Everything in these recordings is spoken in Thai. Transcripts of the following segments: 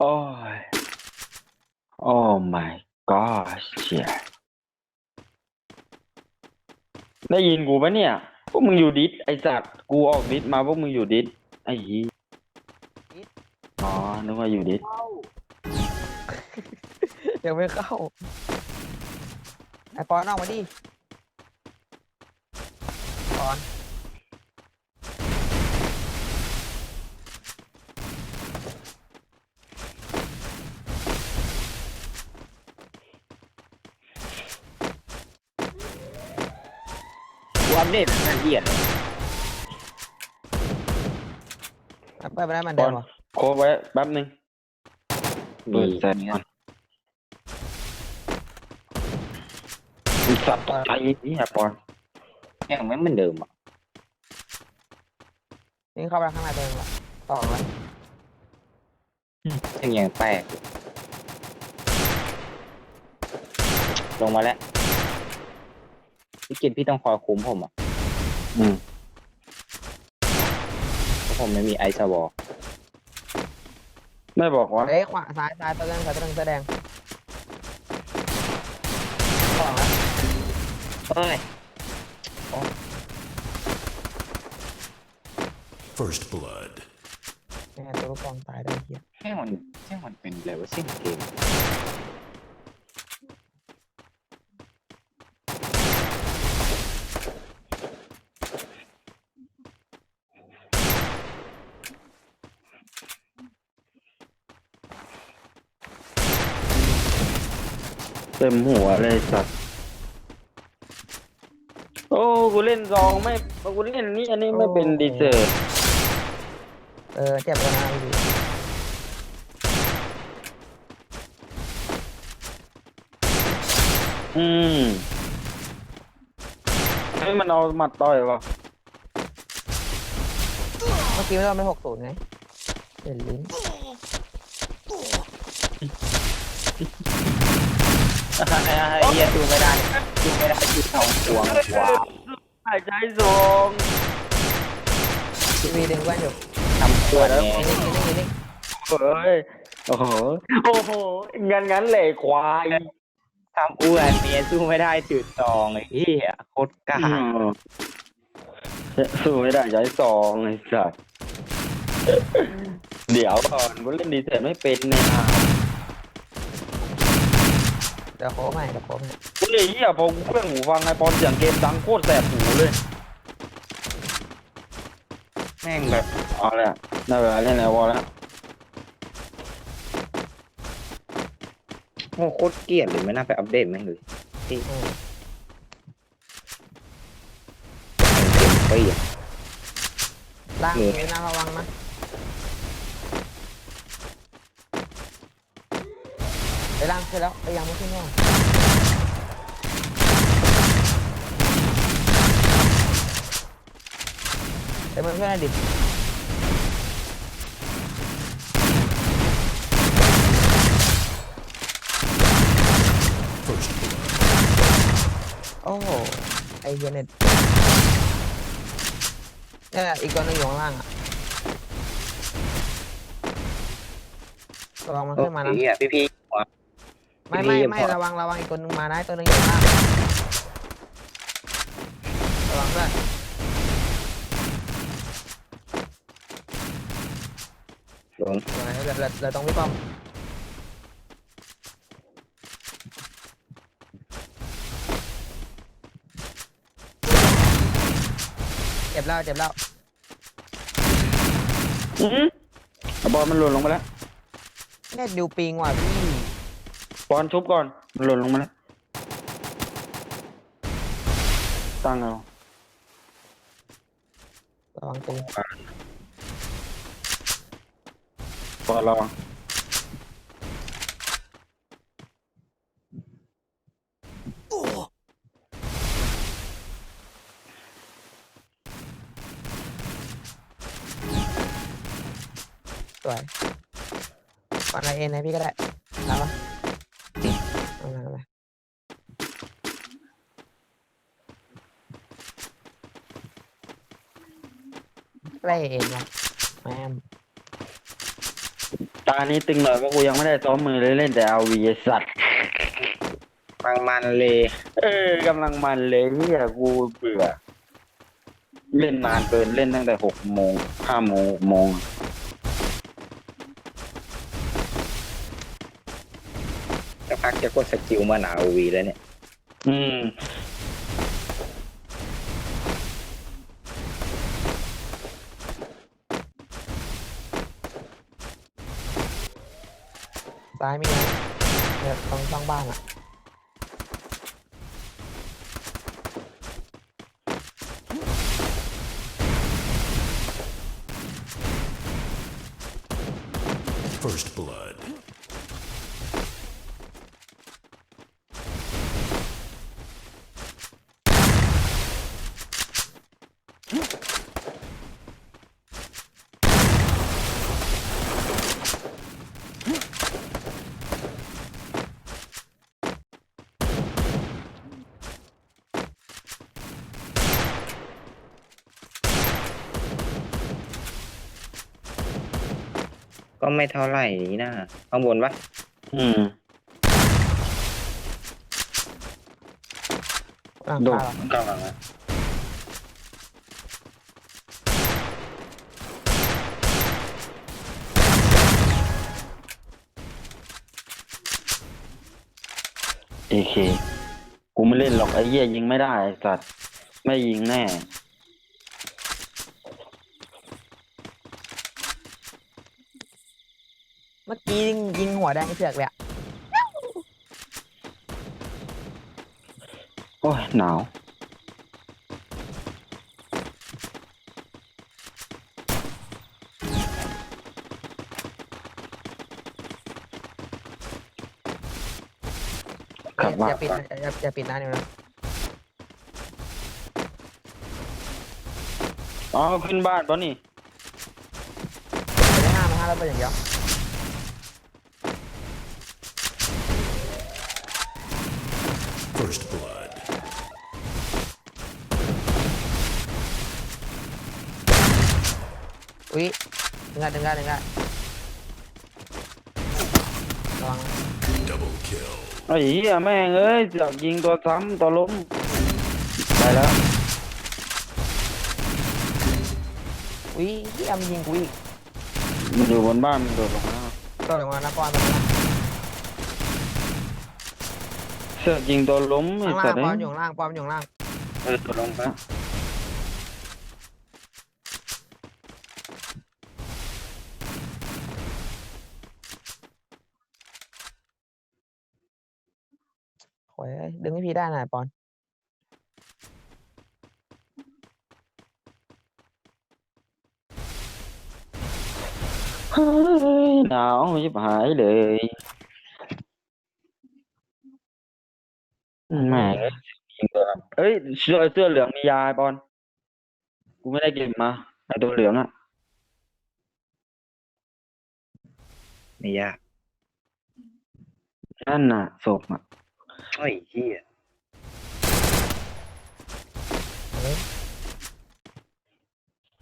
โอ้ย โอ้ my gosh เชี่ยได้ยินกูปะเนี่ย พวกมึงอยู่ดิสไอสัตว์กูออกดิสมาพวกมึงอยู่ดิสไอ้ยียอ๋อ นึกว่าอยู่ดิสยังไม่เข้า ไอปอนออกมาดิ ปอน กูอัปเดตละเอียดเลยเอาไปไม่ได้เหมันเดิมเหรอโคบไว้แป๊บนึงเปิดแสงก่อนไอ้สัตว์ตกใจไอ้เหี้ยปอนยังไม่เหมือนเดิมอะนี่เข้าไปข้างในเดิมละต่อละยังยังแปลกอยู่ลงมาแล้ว พี่กินพี่ต้องคอยคุ้มผมอะอืมเพราะผมไม่มีไอซ์วอลไม่บอกว่าเอ้ยขวาซ้ายซ้ายตัวเรื่องซ้ายตัวเรื่องแสอแดงต่อละเอ้ย First blood. เนี่ยตัวลูกกองตายได้เหี้ย แค่มันแค่มันเป็นอะไรวะสิ้นเกม เต็มหัวเลยสัตว์โอ้กูเล่นซองไม่กูเล่นนี่อันนี้ไม่เป็นดีเซอร์เออเจ็บแล้วนะพี่อืมเฮ้ยมันเอาหมัดต่อยวะเมื่อกี้ไม่โดนไปหกศูนย์ไงเห็นลิ้น ไอ้ เหี้ยดูไม่ได้ดูไม่ได้ดูสองพวงว้าวหายใจซองทีวีดึงแว่นอยู่ทำตัวแน่นิ่งนิ่งนิ่งนิ่งเฮ้ยโอ้โหโอ้โหงั้นงั้นเลยควายทำอ้วนเมียสู้ไม่ได้ถือซองไอ้เหี้ยโคตรกล้าอืมสู้ไม่ได้ใช้ซองไอ้สัตว์เดี๋ยวก่อนกูเล่นดีเซอร์ไม่เป็นเนี่ยเดี๋ยวโค้งใหม่เดี๋ยวโค้งใหม่กูเลยเหี้ยพอกูเพื่อนหูฟังไอปอนเสียงเกมดังโคตรแสบหูเลย แม่งแบบเอาละได้เวลาเล่นแล้ววอลแล้วโอ้โคตรเกลียดเลยไม่น่าไปอัปเดตแม่งเลยที่อืมเกมเปรี้ยล่างเออนี่นะระวังนะ ไปล่างขึ้นแล้วไปยังไม่ขึ้นว่ะเดี๋ยวมันเพื่อนหน่อดิโอ้โหไอเฮียเน็ตเนี่ยอีกตัวนึงอยู่ข้างล่างอะระวังมันขึ้นมานะ พี่พี่ ไม่พี่ไม่ยังไม่พอระวังระวังอีกตัวหนึงมาได้ตัวหนึงอยู่ข้างล่างระวังด้วยหลงเดี๋ยวเราเราเราต้องวิปป้อมเจ็บแล้วเจ็บแล้วอือเอาบอลมันหล่นลงมาแล้วเน็ตดิวปิงว่ะพี่ บอลชุบก่อนมันหล่นลงมาแล้วตั้งเอาระวังตีบอลระวังสวยก่อนไอเอ็นให้พี่ก็ได้รับปะเอามาเอามา ไล่เอ็นวะแม่มตานี้ตึงหน่อยเพราะกูยังไม่ได้ซ้อมมือเลยเล่นแต่เอาวีสัตว์บางมันเลย เออกำลังมันเลยเฮียกูเบื่อ เล่นนานเกินเล่นตั้งแต่หกโมงห้าโมงหกโมงสักพักจะกดสกิลมาหนาวีแล้วเนี่ย อืม ซ้ายมีนะเนี่ยตรงช่องบ้านอะ ก็ไม่เท่าไหร่นี่นะข้างบนปะอืม หลังโดคาดเหรอข้างหลังอะเอเค กูไม่เล่นหรอกไอ้เหี้ยยิงไม่ได้ไอ้สัตว์ ไม่ยิงแน่ เมื่อกี้ยิงยิง หัวแดงเสือกเลยอะโอ้ยหนาวครับอว่าย่าปิดนะอย่าอย่าปิดนะเนี่ยนะอ๋อขึ้นบ้านปะนี่จะได้ห้ามนะห้ามแล้วเป็นอย่างเดียว อุ้ยดึงได้ดึงได้ดึงได้ระวังนะ Double kill. ไอ้เหี้ยแม่งเอ้ยจะยิงตัวซ้ำตัวล้มไปแล้วอุ้ยเฮียมันยิงกูอีกมันอยู่บนบ้านมันโดดลงมาตัวลงมานะปอนตัวลงมาเสือกยิงตัวล้มไอ้ข้างสัล่าตงว์ปอนอยู่ข้างล่างปอนอยู่ข้างล่างเออตัวลงปะ โอ้ย ดึงให้พี่ได้หน่อยปอนเฮ้ยหนาวชิบหายเลยแม่งเอ้ยยิงตัวเอ้ยเสื้อเสื้อเหลืองมียาไอ้บอลกูไม่ได้เก็บมาไอ้ตัวเหลืองอะไม่ยากนั่นน่ะศพอะ โอ้ยเฮีย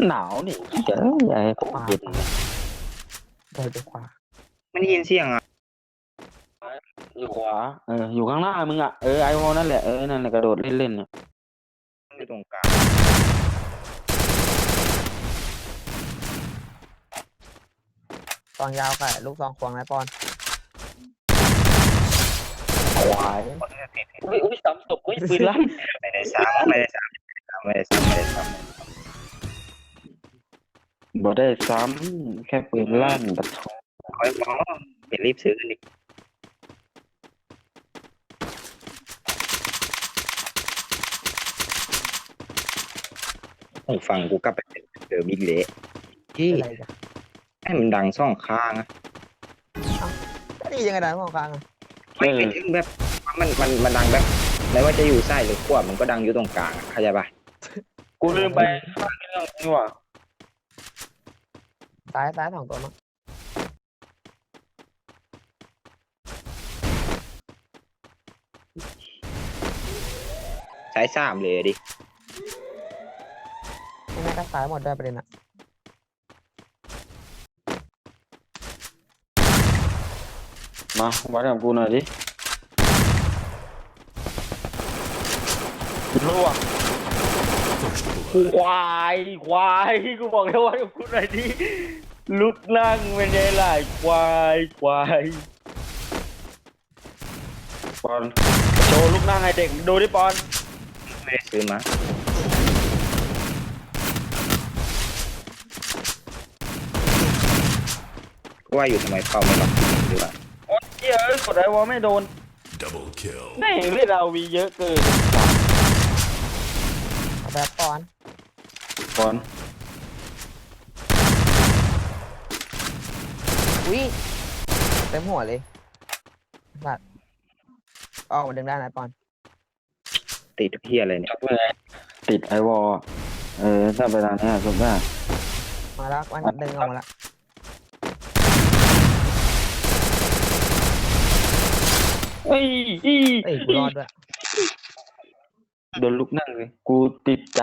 หนาวนี่เจ๋อใหญ่ผมเย็นเดินไปขวาไม่ได้ยินเสียงอะ อยู่ขวา เออ อยู่ข้างหน้ามึงอะ เออไอโอนั่นแหละ เออ นั่นแหละกระโดดเล่นๆน่ะอยู่ตรงกลางตอนยาวกับลูกซองควงนะปอนค วายอุ้ยอุ้ยสามศพอุ้ยปืนลั่นไม่ได้ซ้ำไม่ได้ซ้ำไม่ได้ซ้ำไม่ได้ซ้บ่ได้ซ้ำแค่ปืนลั่นปะโถำคอยมองไปรีบซื้อกันดิหูฟังกูกลับไปเจอบิ๊กเละที่ให้มันดังซ่องข้างอะก็ดียังไงดันมองกลางอะ ไม่ไม่ถึงแบบมันมันมันดังแบบไม่ว่าจะอยู่ซ้ายหรือขวามันก็ดังอยู่ตรงกลางอะเข้าใจปะกูลืมไปข้างเรื่องนี่หว่าซ้ายซ้ายสองตัวมั้งใช้สามเลยดิไม่แม่ก็ซ้ายหมดด้วยประเด็นอะ มาวัดกับกูหน่อยดิรั่ว First คว blood. ายควายกูบอกแล้ววัดกับกูหน่อยดิลุกนั่งเป็นไงล่ะควายควายปอนโชว์ลุกนั่งให้เด็กดูดิปอนไม่ได้ซื้อมาว่าอยู่ทำไมเป้าไม่ล็อกดีกว่าโอ้ย เหี้ยเอ้ยกดไอวอลไม่โดน Double kill. แม่งเล่นเอาวีเยอะเกินเอาแบบปอนปอนอุ้ยเต็มหัวเลยสัตว์ออกมาดึงได้นะปอน ติดเพี้ยอะไรเนี่ยจบเลยติดไอวอลเออถ้าไปทางเนี้ยจบได้มาแล้วมันดึงออกมาแล้ว เอ้ยอีเอ้ยกูรอดด้วยโดนลุกนั่งเลย กูติดใจ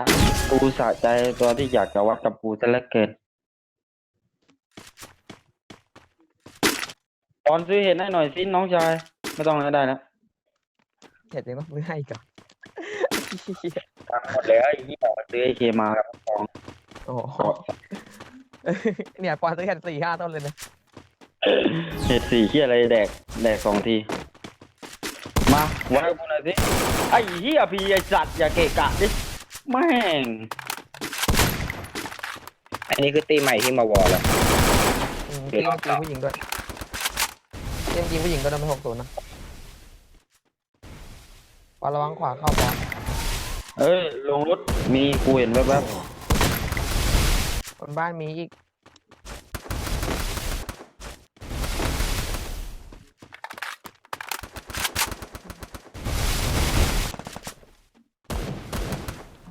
กูสะใจตัวที่อยากจะวัดกับกูซะเหลือเกินปอนซื้อเห็ดให้หน่อยสิน้องชาย ไม่ต้องให้ได้แล้วเห็นจริงปะไม่ให้อีก่อนตังค์หมดแล้วไอ้ที่บอกว่าซื้อไอเคมากับของโอ้โหเนี่ยปอนซื้อแค่สี่ห้าต้นเลยนะเห็ดสี่เฮียอะไรแดกแดกสองที มาวัดกับกูหน่อยสิไอ้เฮียพีไอสัตว์อย่าเกะกะดิแม่งอันนี้คือตีใหม่ที่มาวอลแล้วอืมที่มันยิงผู้หญิงด้วยเล่นยิงผู้หญิงก็โดนไปหกศูนย์นะปอนระวังขวาเข้าปอนเอ้ยลงรถมีกูเห็นแวบบนบ้านมีอีก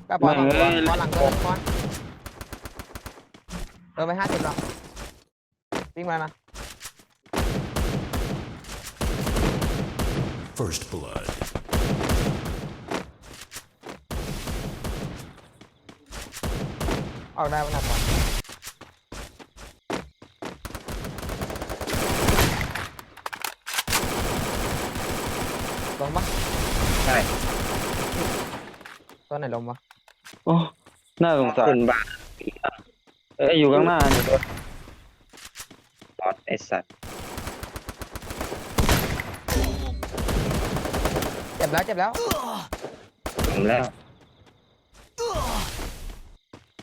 ก็ปอนหลังตัวปอนหลังตัวปอนเดินไปห้าสิบแล้ววิ่งมานะ First blood. ออกได้วันหนักปอนลงปะใช่ตัวไหนลงปะๆโอ้น่าสงสารขึ้นบ้านเอ้ยอยู่ข้างหน้าเนี่ยตัวบอสไอสัตว์เจ็บแล้วเจ็บแล้วผมแล้ว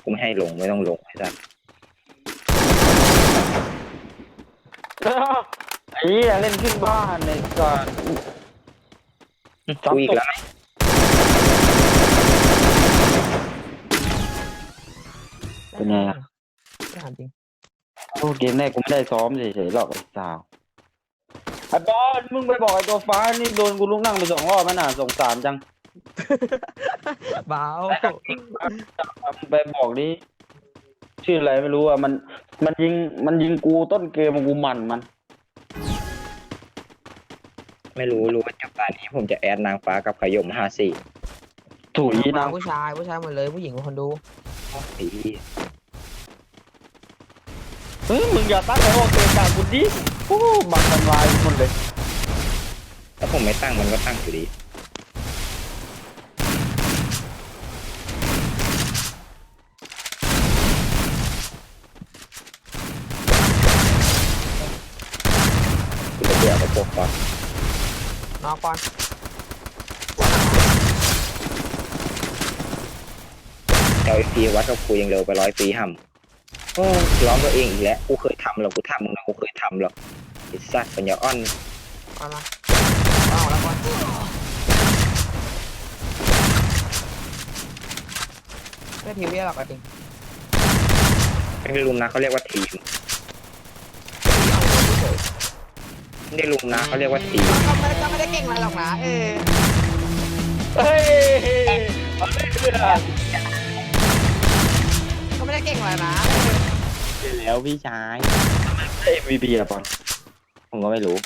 กูไม่ให้ลงไม่ต้องลงไอ้สัตว์ไอ้เหี้ยเล่นขึ้นบ้านในก่อนกูอีกแล้ว เป็นไงอะไม่ถามจริงโอ้เกมแรกกูไม่ได้ซ้อมเฉยๆหรอกไอ้สาวไอ้บอลมึงไปบอกไอ้ตัวฟ้านี่โดนกูลุกนั่งไปสองรอบแล้วน่ะสงสารจังเบาไปบอกดิชื่ออะไรไม่รู้อะมัน มันยิงมันยิงกูต้นเกมกูหมันมัน ไม่รู้รู้ว่าจับตานี้ผมจะแอดนางฟ้ากับขยมห้าสี่ถุยนางผู้ชายผู้ชายหมดเลยผู้หญิงเป็นคนดูปี เฮ้ยมึงอย่าตั้งไอ้ว่าเกมกลางกูดิโอ้บังทำลายกูหมดเลย ถ้าผมไม่ตั้งมันก็ตั้งอยู่ดีกูจะเบื่อกับพวกบอสน้องปอนเอลพีวัดกับกูยังเร็วไปร้อยปีห่ำ โอ้ร้องตัวเองอีกแล้วกูเคยทำหรอกกูทำมึงนะกูเคยทำหรอกไอ้สัตว์ปัญญาอ่อนปอนมาเอาแล้วปอนไม่ทีวีหรอกจริงไม่ได้ลุมนะเขาเรียกว่าทีมไม่ได้ลุมนะเขาเรียกว่าทีมก็ไม่ได้ก็ไม่ได้เก่งอะไรหรอกนะเออเฮ้ยเอาเลยเพื่อน ก็ไม่ได้เก่งอะไรนะแล้วพี่ชายได้ MVP อะปอนผมก็ไม่รู้